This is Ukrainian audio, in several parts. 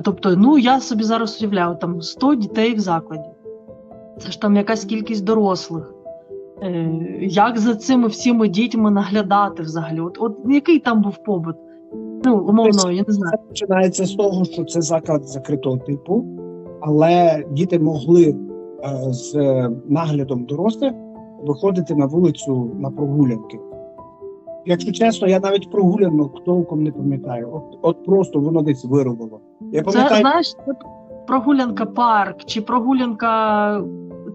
тобто, ну я собі зараз уявляю, там 100 дітей в закладі. Це ж там якась кількість дорослих. Е, як за цими всіми дітьми наглядати взагалі? От, от який там був побут? Ну, умовно, я не знаю. Це починається з того, що це заклад закритого типу, але діти могли е, з е, наглядом дорослих виходити на вулицю на прогулянки. Якщо чесно, я навіть прогулянок толком не пам'ятаю. От, от просто воно десь вирвало. Я Це знаєш, прогулянка парк чи прогулянка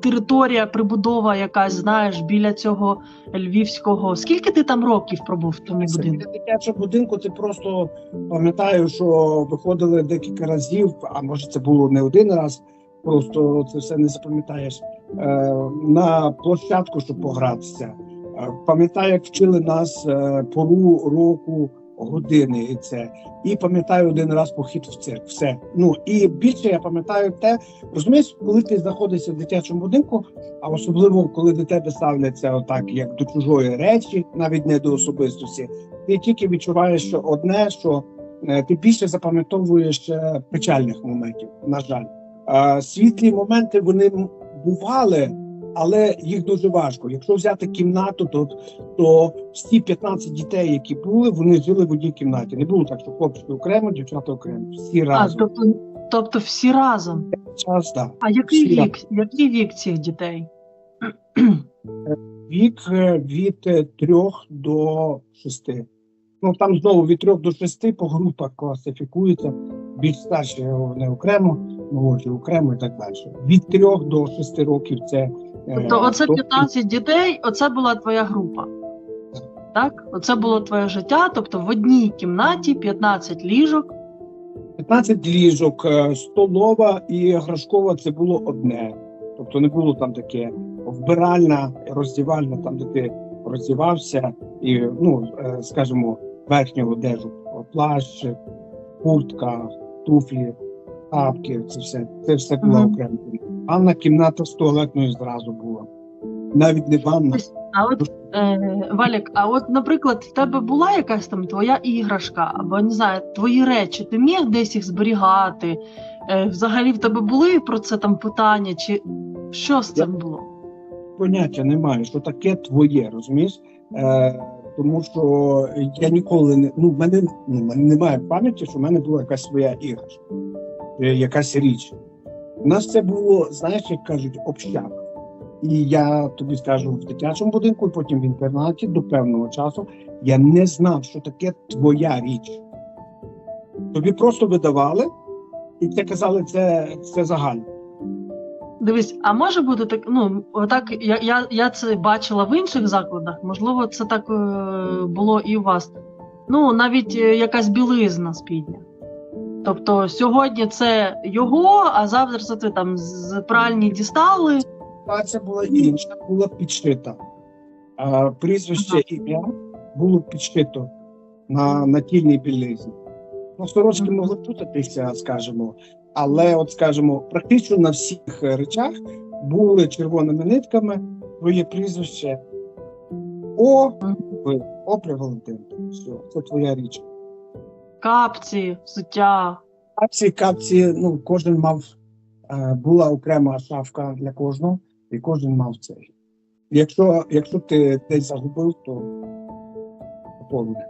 територія, прибудова якась, знаєш, біля цього львівського. Скільки ти там років пробув в тому Це будинку? біля дитячого будинку, ти просто пам'ятаю, що виходили декілька разів, а може це було не один раз, просто це все не запам'ятаєш. Е, на площадку, щоб погратися. Е, пам'ятаю, як вчили нас е, пору року години і це. І пам'ятаю один раз похід в цирк. Все. Ну і більше я пам'ятаю те, розумієш, коли ти знаходишся в дитячому будинку, а особливо коли до тебе ставляться отак, як до чужої речі, навіть не до особистості, ти тільки відчуваєш, що одне, що е, ти більше запам'ятовуєш е, печальних моментів, на жаль. Світлі моменти вони бували, але їх дуже важко. Якщо взяти кімнату, то, то всі 15 дітей, які були, вони жили в одній кімнаті. Не було так, що хлопчики окремо, дівчата окремо. Всі А, разом. тобто, тобто всі разом. Час, да. А який Всі вік? Який вік цих дітей? Вік е, від е, трьох до шести. Ну там знову від трьох до шести по групах класифікується. Більш старші вони окремо, молоді окремо і так далі. Від трьох до шести років це Тобто, оце тобто 15 дітей, оце була твоя група. Так? Оце було твоє життя, тобто в одній кімнаті 15 ліжок. 15 ліжок, е, столова і грашкова це було одне. Тобто не було там таке вбиральна, роздівальна, там де ти роздівався, і ну е, скажімо, верхню одежу, плащ, куртка, туфлі, тапки. Це все це все було окремо. Ванна кімната з туалетною зразу була. Навіть не ванна. А от е, Валік, а от, наприклад, в тебе була якась там твоя іграшка, або не знаю, твої речі, ти міг десь їх зберігати? Е, взагалі в тебе були про це там питання, чи що з цим було? поняття немає, що таке твоє, розумієш? Е, тому що я ніколи не ну в мене ну в мене немає пам'яті, що в мене була якась своя іграшка, е, якась річ. У нас це було, знаєш, як кажуть, общак. І я тобі скажу в дитячому будинку, і потім в інтернаті до певного часу я не знав, що таке твоя річ. Тобі просто видавали, і це казали, це, це загально. Дивись, а може бути так, ну отак я, я, я це бачила в інших закладах, можливо, це так е, було і у вас. Ну, навіть е, якась білизна спідня. Тобто сьогодні це його, а завтра це ти там з пральні дістали. Ситуація була інша, була підшита. А, прізвище Ага. ім'я було підшито на натільній білизні. Ну, сорочки могли путатися, скажімо, але, от скажімо, практично на всіх речах були червоними нитками твоє прізвище О. О, при Валентинка. Все, це твоя річ. Капці, взуття. Капці, капці, ну, кожен мав, е, була окрема шафка для кожного, і кожен мав цей. Якщо, якщо ти десь загубив, то поповне.